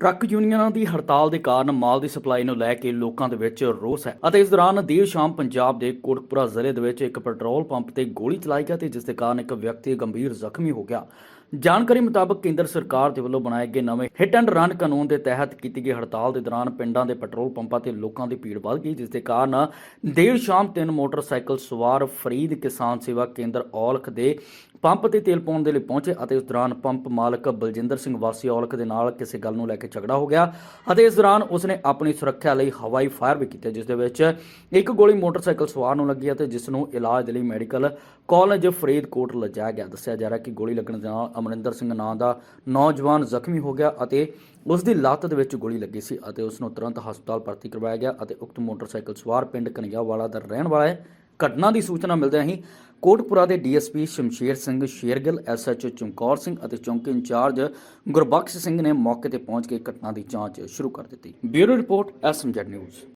Truck ਯੂਨੀਅਨਾਂ ਦੀ ਹੜਤਾਲ ਦੇ ਕਾਰਨ ਮਾਲ ਦੀ ਸਪਲਾਈ ਨੂੰ ਲੈ ਕੇ ਲੋਕਾਂ ਦੇ ਵਿੱਚ ਰੋਸ ਹੈ ਅਤੇ ਇਸ ਦੌਰਾਨ ਦੇਰ ਸ਼ਾਮ ਪੰਜਾਬ ਦੇ ਕੋਟਕਪੁਰਾ ਜ਼ਿਲ੍ਹੇ ਦੇ ਵਿੱਚ ਇੱਕ ਪੈਟਰੋਲ ਪੰਪ ਤੇ ਗੋਲੀ ਚਲਾਈ ਗਈ ਤੇ ਜਿਸ ਦੇ ਕਾਰਨ ਇੱਕ ਵਿਅਕਤੀ ਗੰਭੀਰ ਜ਼ਖਮੀ ਹੋ ਗਿਆ। ਜਾਣਕਾਰੀ ਮੁਤਾਬਕ ਕੇਂਦਰ ਸਰਕਾਰ ਦੇ ਵੱਲੋਂ ਬਣਾਏ ਗਏ ਨਵੇਂ ਹਿੱਟ ਐਂਡ ਰਨ ਕਾਨੂੰਨ ਦੇ ਤਹਿਤ ਕੀਤੀ ਗਈ ਹੜਤਾਲ ਦੇ ਦੌਰਾਨ ਪਿੰਡਾਂ ਦੇ ਪੈਟਰੋਲ ਪੰਪਾਂ ਤੇ ਲੋਕਾਂ ਦੀ ਭੀੜ ਵੱਧ ਗਈ, ਜਿਸ ਦੇ ਕਾਰਨ ਦੇਰ ਸ਼ਾਮ ਤਿੰਨ ਮੋਟਰਸਾਈਕਲ ਸਵਾਰ ਫਰੀਦ ਕਿਸਾਨ ਸੇਵਾ ਕੇਂਦਰ ਔਲਖ ਦੇ ਪੰਪ ਤੇ ਤੇਲ ਪਾਉਣ ਦੇ ਲਈ ਪਹੁੰਚੇ ਅਤੇ ਉਸ ਦੌਰਾਨ ਪੰਪ ਮਾਲਕ ਬਲਜਿੰਦਰ ਸਿੰਘ ਵਾਸੀ ਔਲਖ ਦੇ ਨਾਲ ਕਿਸੇ ਗੱਲ ਨੂੰ ਲੈ ਕੇ ਝਗੜਾ ਹੋ ਗਿਆ ਅਤੇ ਇਸ ਦੌਰਾਨ ਉਸਨੇ ਆਪਣੀ ਸੁਰੱਖਿਆ ਲਈ ਹਵਾਈ ਫਾਇਰ ਵੀ ਕੀਤਾ, ਜਿਸ ਦੇ ਵਿੱਚ ਇੱਕ ਗੋਲੀ ਮੋਟਰਸਾਈਕਲ ਸਵਾਰ ਨੂੰ ਲੱਗੀ ਅਤੇ ਜਿਸ ਨੂੰ ਇਲਾਜ ਲਈ ਮੈਡੀਕਲ ਕਾਲਜ ਫਰੀਦਕੋਟ ਲਿਜਾਇਆ ਗਿਆ। ਦੱਸਿਆ ਜਾ ਰਿਹਾ ਕਿ ਗੋਲੀ ਲੱਗਣ ਦੇ ਨਾਲ ਅਮਰਿੰਦਰ ਸਿੰਘ ਨਾਂ ਦਾ ਨੌਜਵਾਨ ਜ਼ਖਮੀ ਹੋ ਗਿਆ ਅਤੇ ਉਸ ਦੀ ਲੱਤ ਦੇ ਵਿੱਚ ਗੋਲੀ ਲੱਗੀ ਸੀ ਅਤੇ ਉਸ ਨੂੰ ਤੁਰੰਤ ਹਸਪਤਾਲ ਭਰਤੀ ਕਰਵਾਇਆ ਗਿਆ ਅਤੇ ਉਕਤ ਮੋਟਰਸਾਈਕਲ ਸਵਾਰ ਪਿੰਡ ਕਨਈਆਵਾਲਾ ਦਾ ਰਹਿਣ ਵਾਲਾ ਹੈ। ਘਟਨਾ ਦੀ ਸੂਚਨਾ ਮਿਲਦਿਆਂ ਹੀ ਕੋਟਪੁਰਾ ਦੇ ਡੀਐਸਪੀ ਸ਼ਮਸ਼ੇਰ ਸਿੰਘ ਸ਼ੇਰਗਿੱਲ, ਐਸਐਚਓ ਚਮਕੌਰ ਸਿੰਘ ਅਤੇ ਚੌਂਕੀ ਇੰਚਾਰਜ ਗੁਰਬਖਸ਼ ਸਿੰਘ ਨੇ ਮੌਕੇ ਤੇ ਪਹੁੰਚ ਕੇ ਘਟਨਾ ਦੀ ਜਾਂਚ ਸ਼ੁਰੂ ਕਰ ਦਿੱਤੀ। Bureau report, SMZ news.